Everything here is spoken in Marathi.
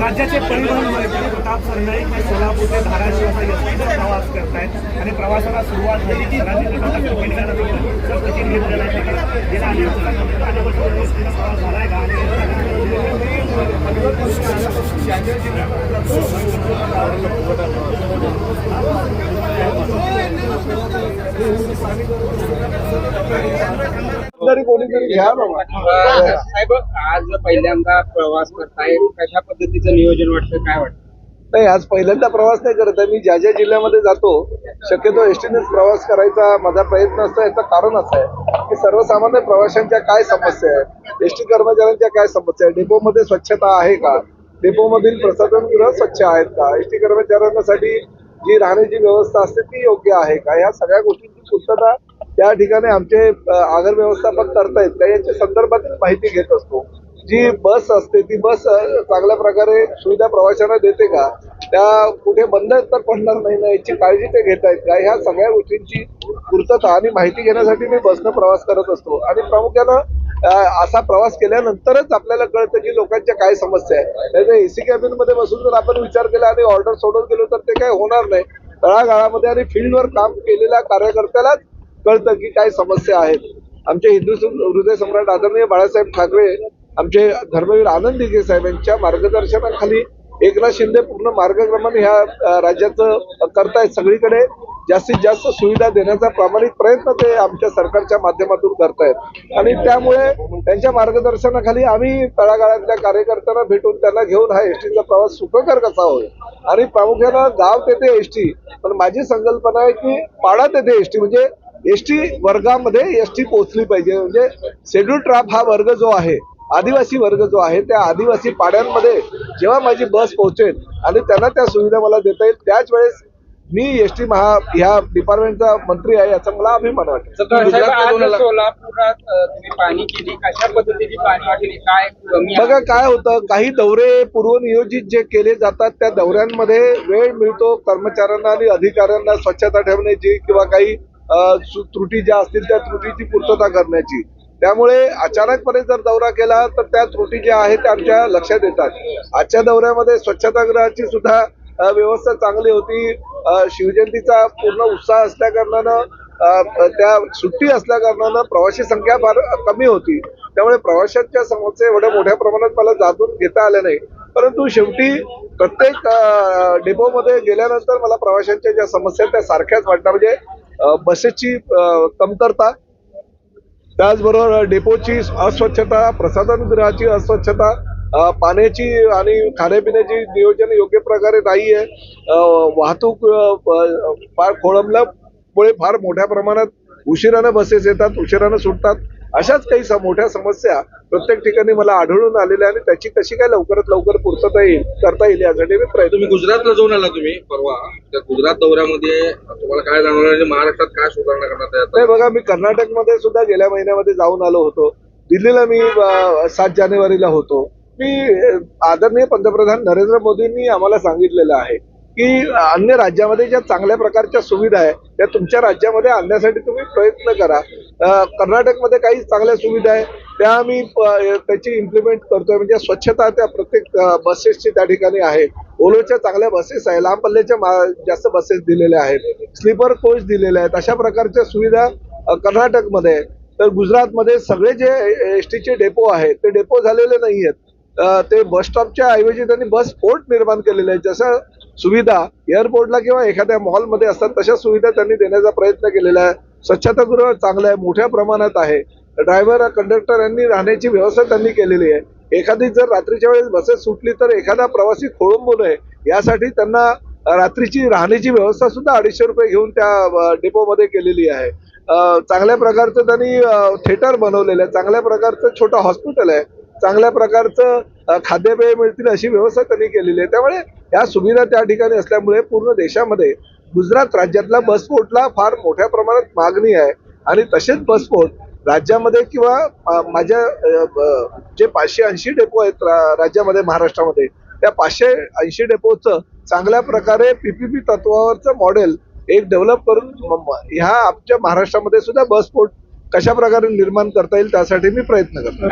राज्याचे परिवहन मंत्री प्रताप सरनाईक हे सोलापूर ते धाराशिव असा एसटीचा प्रवास करतायत आणि प्रवासाला सुरुवात झाली. सरांनी प्रवास झालाय का? तरी कोणीतरी घ्या बाबा. साहेब आज पहिल्यांदा प्रवास करताय. कशा पद्धतीचं नियोजन वाटतं? काय वाटतं? नाही आज पहिल्यांदा प्रवास नाही करत आहे. मी ज्या ज्या जिल्ह्यामध्ये जातो शक्यतो एसटीनेच प्रवास करायचा माझा प्रयत्न असतो याचं कारण असं आहे की सर्वसामान्य प्रवाशांच्या काय समस्या आहेत? एसटी कर्मचाऱ्यांच्या काय समस्या आहेत? डेपोमध्ये स्वच्छता आहे का? डेपोमधील प्रसाधनगृह स्वच्छ आहेत का? एसटी कर्मचाऱ्यांसाठी जी राहण्याची व्यवस्था असते ती योग्य आहे का? ह्या सगळ्या गोष्टींची पूर्तता त्या ठिकाणी आमचे आगर व्यवस्थापन करतायत. का याच्या संदर्भातील माहिती घेत असतो. जी बस असते ती बस चांगल्या प्रकारे सुविधा प्रवाशांना देते का? त्या कुठे बंद तर पडणार नाही ना? याची काळजी ते घेत आहेत का? ह्या सगळ्या गोष्टींची पूर्तता आणि माहिती घेण्यासाठी मी बसनं प्रवास करत असतो. आणि प्रामुख्यानं असा प्रवास केल्यानंतरच आपल्याला कळतं की लोकांच्या काय समस्या आहे त्याच्या एसी कॅबिनमध्ये बसून जर आपण विचार केला आणि ऑर्डर सोडून गेलो तर ते काय होणार नाही. तळागाळामध्ये आणि फील्डवर काम केलेल्या कार्यकर्त्यालाच कळतं की काय समस्या आहेत. आमचे हिंदू हृदय सम्राट आदरणीय बाळासाहेब ठाकरे आमचे धर्मवीर आनंद दिघे साहेब यांच्या मार्गदर्शनाखाली एकनाथ शिंदे पूर्ण मार्गक्रमण ह्या राज्याचं करतायत सगळीकडे. जास्तीत जास्त सुविधा देण्याचा प्रामाणिक प्रयत्न ते आमच्या सरकारच्या माध्यमातून करतायत. आणि त्यामुळे त्यांच्या मार्गदर्शनाखाली आम्ही तळागाळातल्या कार्यकर्त्यांना भेटून त्यांना घेऊन हा एसटीचा प्रवास सुखकर कसा होईल? आणि प्रामुख्यानं गाव तेथे एसटी पण माझी संकल्पना आहे की पाडा तेथे एसटी म्हणजे एसटी वर्गामध्ये एसटी पोहोचली पाहिजे. म्हणजे शेड्यूल ट्राफ हा वर्ग जो आहे आदिवासी वर्ग जो आहे त्या आदिवासी पाड्यांमध्ये जेव्हा माझी बस पोहोचेल आणि त्यांना त्या सुविधा मला देता येईल त्याच वेळेस मी एस टी महा ह्या डिपार्टमेंटचा मंत्री आहे याचा मला अभिमान वाटतो? बघा काय होतं काही दौरे पूर्वनियोजित जे केले जातात त्या दौऱ्यांमध्ये वेळ मिळतो कर्मचाऱ्यांना आणि अधिकाऱ्यांना स्वच्छता ठेवण्याची किंवा काही त्रुटी ज्या असतील त्या त्रुटीची पूर्तता करण्याची. त्यामुळे अचानकपणे जर दौरा केला तर त्या त्रुटी ज्या आहेत त्या आमच्या लक्षात येतात. आजच्या दौऱ्यामध्ये स्वच्छतागृहाची सुद्धा व्यवस्था चांगली होती. शिवजयंतीचा पूर्ण उत्साह असल्या कारणानं त्या सुट्टी असल्या कारणानं संख्या फार कमी होती. त्यामुळे प्रवाशांच्या समस्या एवढ्या मोठ्या प्रमाणात मला जाणून घेता आल्या नाही. परंतु शेवटी प्रत्येक डेपोमध्ये गेल्यानंतर मला प्रवाशांच्या ज्या समस्या आहेत त्या सारख्याच वाटतात. म्हणजे बसेसची कमतरता त्याचबरोबर डेपोची अस्वच्छता प्रसाधनगृहाची अस्वच्छता पाण्याची आणि खाण्यापिण्याची नियोजन योग्य प्रकारे नाही आहे वाहतूक फार खोळंबल्यामुळे फार मोठ्या प्रमाणात उशिरानं बसेस येतात उशिरानं सुटतात. अशाच काही मोठ्या समस्या प्रत्येक ठिकाणी मला आढळून आलेल्या आणि त्याची कशी काय लवकरात लवकर पूर्तता येईल करता येईल यासाठी मी प्रयत्न तुम्ही गुजरातला जाऊन आला तुम्ही परवा. त्या गुजरात दौऱ्यामध्ये तुम्हाला काय जाणवलं महाराष्ट्रात काय सुधारणा करण्यात नाही बघा मी कर्नाटकमध्ये सुद्धा गेल्या महिन्यामध्ये जाऊन आलो होतो. दिल्लीला मी सात जानेवारीला होतो. मी आदरणीय पंतप्रधान नरेंद्र मोदींनी आम्हाला सांगितलेलं आहे की अन्य राज्यामध्ये ज्या चांगल्या प्रकारच्या सुविधा आहे त्या तुमच्या राज्यामध्ये आणण्यासाठी तुम्ही प्रयत्न करा. कर्नाटकमध्ये काही चांगल्या सुविधा आहे त्या आम्ही प- त्याची इम्प्लिमेंट करतोय. म्हणजे स्वच्छता त्या प्रत्येक बसेसची त्या ठिकाणी आहे. ओलोच्या चांगल्या बसेस आहे लांब पल्ल्याच्या मा- जास्त बसेस दिलेल्या आहेत. स्लीपर कोच दिलेल्या आहेत. अशा प्रकारच्या सुविधा कर्नाटकमध्ये तर गुजरातमध्ये सगळे जे एस टीचे डेपो आहेत ते डेपो झालेले नाही आहेत ते बस स्टॉपच्या ऐवजी त्यांनी बस पोर्ट निर्माण केलेले आहेत. जसं सुविधा एअरपोर्टला किंवा एखाद्या मॉलमध्ये असतात तशा सुविधा त्यांनी देण्याचा प्रयत्न केलेला आहे. स्वच्छतागृह चांगलं आहे मोठ्या प्रमाणात आहे. ड्रायव्हर कंडक्टर यांनी राहण्याची व्यवस्था त्यांनी केलेली आहे. एखादी जर रात्रीच्या वेळेस बसेस सुटली तर एखादा प्रवासी खोळंबू नये यासाठी त्यांना रात्रीची राहण्याची व्यवस्था सुद्धा अडीचशे रुपये घेऊन त्या डेपोमध्ये केलेली आहे. चांगल्या प्रकारचं त्यांनी थिएटर बनवलेलं आहे. चांगल्या प्रकारचं छोटं हॉस्पिटल आहे. चांगल्या प्रकारचं खाद्यपेय मिळतील अशी व्यवस्था त्यांनी केलेली आहे. त्यामुळे या सुविधा त्या ठिकाणी असल्यामुळे पूर्ण देशामध्ये गुजरात राज्यातला बसपोर्टला फार मोठ्या प्रमाणात मागणी आहे. आणि तसेच बसपोर्ट राज्यामध्ये किंवा माझ्या जे पाचशे ऐंशी डेपो आहेत राज्यामध्ये महाराष्ट्रामध्ये त्या पाचशे ऐंशी डेपोचं चांगल्या प्रकारे पीपीपी तत्वावरचं मॉडेल एक डेव्हलप करून ह्या आमच्या महाराष्ट्रामध्ये सुद्धा बसपोर्ट कशा प्रकारे निर्माण करता येईल त्यासाठी मी प्रयत्न करतो.